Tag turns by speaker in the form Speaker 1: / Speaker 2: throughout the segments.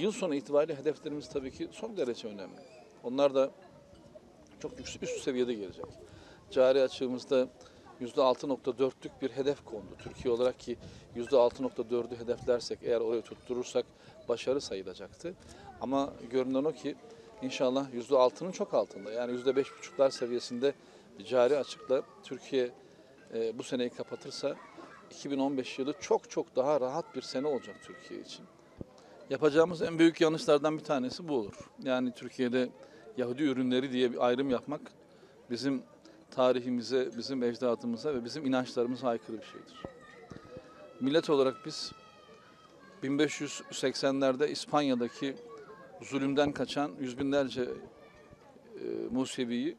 Speaker 1: Yıl sonu itibariyle hedeflerimiz tabii ki son derece önemli. Onlar da çok üst, üst seviyede gelecek. Cari açığımızda %6.4'lük bir hedef kondu. Türkiye olarak ki %6.4'ü hedeflersek eğer oraya tutturursak başarı sayılacaktı. Ama görünen o ki inşallah %6'nın çok altında yani %5.5'lar seviyesinde cari açıkla Türkiye e, bu seneyi kapatırsa 2015 yılı çok çok daha rahat bir sene olacak Türkiye için. Yapacağımız en büyük yanlışlardan bir tanesi bu olur. Yani Türkiye'de Yahudi ürünleri diye bir ayrım yapmak bizim tarihimize, bizim ecdadımıza ve bizim inançlarımıza aykırı bir şeydir. Millet olarak biz 1580'lerde İspanya'daki zulümden kaçan yüz binlerce e, Musevi'yi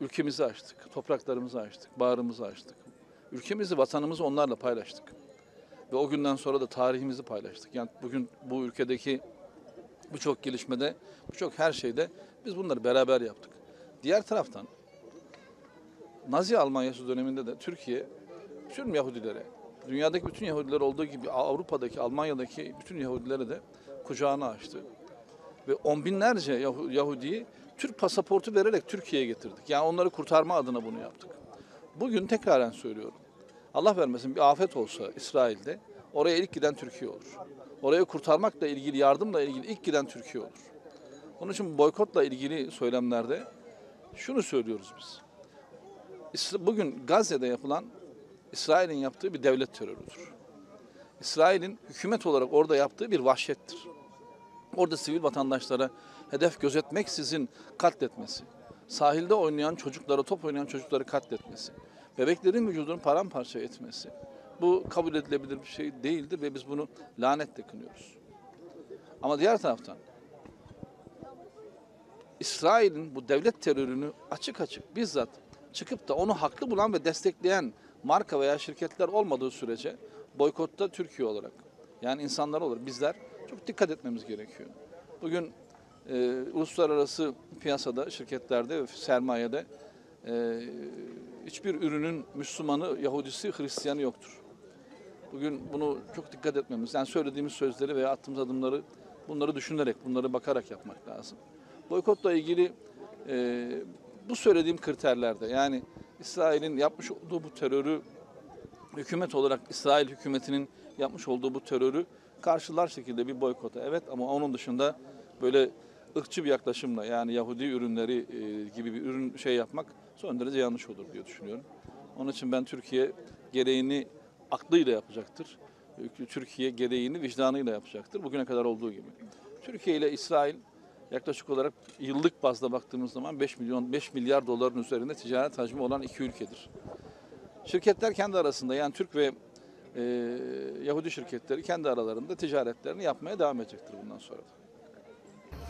Speaker 1: ülkemizi açtık, topraklarımızı açtık, bağrımızı açtık. Ülkemizi, vatanımızı onlarla paylaştık. Ve o günden sonra da tarihimizi paylaştık. Yani bugün bu ülkedeki birçok gelişmede, birçok her şeyde biz bunları beraber yaptık. Diğer taraftan Nazi Almanyası döneminde de Türkiye bütün Yahudilere, dünyadaki bütün Yahudiler olduğu gibi Avrupa'daki, Almanya'daki bütün Yahudilere de kucağını açtı. Ve on binlerce Yahu- Yahudi'yi Türk pasaportu vererek Türkiye'ye getirdik. Yani onları kurtarma adına bunu yaptık. Bugün tekraren söylüyorum. Allah vermesin bir afet olsa İsrail'de oraya ilk giden Türkiye olur. Oraya kurtarmakla ilgili, yardımla ilgili ilk giden Türkiye olur. Onun için boykotla ilgili söylemlerde şunu söylüyoruz biz. Bugün Gazze'de yapılan İsrail'in yaptığı bir devlet terörüdür. İsrail'in hükümet olarak orada yaptığı bir vahşettir. Orada sivil vatandaşlara hedef gözetmeksizin katletmesi, sahilde oynayan çocuklara, top oynayan çocukları katletmesi, bebeklerin vücudunu paramparça etmesi. Bu kabul edilebilir bir şey değildir ve biz bunu lanetle kınıyoruz. Ama diğer taraftan İsrail'in bu devlet terörünü açık açık bizzat çıkıp da onu haklı bulan ve destekleyen marka veya şirketler olmadığı sürece boykotta Türkiye olarak yani insanlar olur bizler çok dikkat etmemiz gerekiyor. Bugün e, uluslararası piyasada, şirketlerde ve sermayede e, hiçbir ürünün Müslümanı, Yahudisi, Hristiyanı yoktur. Bugün bunu çok dikkat etmemiz, yani söylediğimiz sözleri veya attığımız adımları bunları düşünerek, bunları bakarak yapmak lazım. Boykotla ilgili e, bu söylediğim kriterlerde yani İsrail'in yapmış olduğu bu terörü hükümet olarak İsrail hükümetinin yapmış olduğu bu terörü karşılar şekilde bir boykota evet ama onun dışında böyle ırkçı bir yaklaşımla yani Yahudi ürünleri e, gibi bir ürün şey yapmak son derece yanlış olur diye düşünüyorum. Onun için ben Türkiye gereğini aklıyla yapacaktır. Türkiye gereğini vicdanıyla yapacaktır. Bugüne kadar olduğu gibi. Türkiye ile İsrail yaklaşık olarak yıllık bazda baktığımız zaman 5 milyon 5 milyar doların üzerinde ticaret hacmi olan iki ülkedir. Şirketler kendi arasında yani Türk ve e, Yahudi şirketleri kendi aralarında ticaretlerini yapmaya devam edecektir bundan sonra da.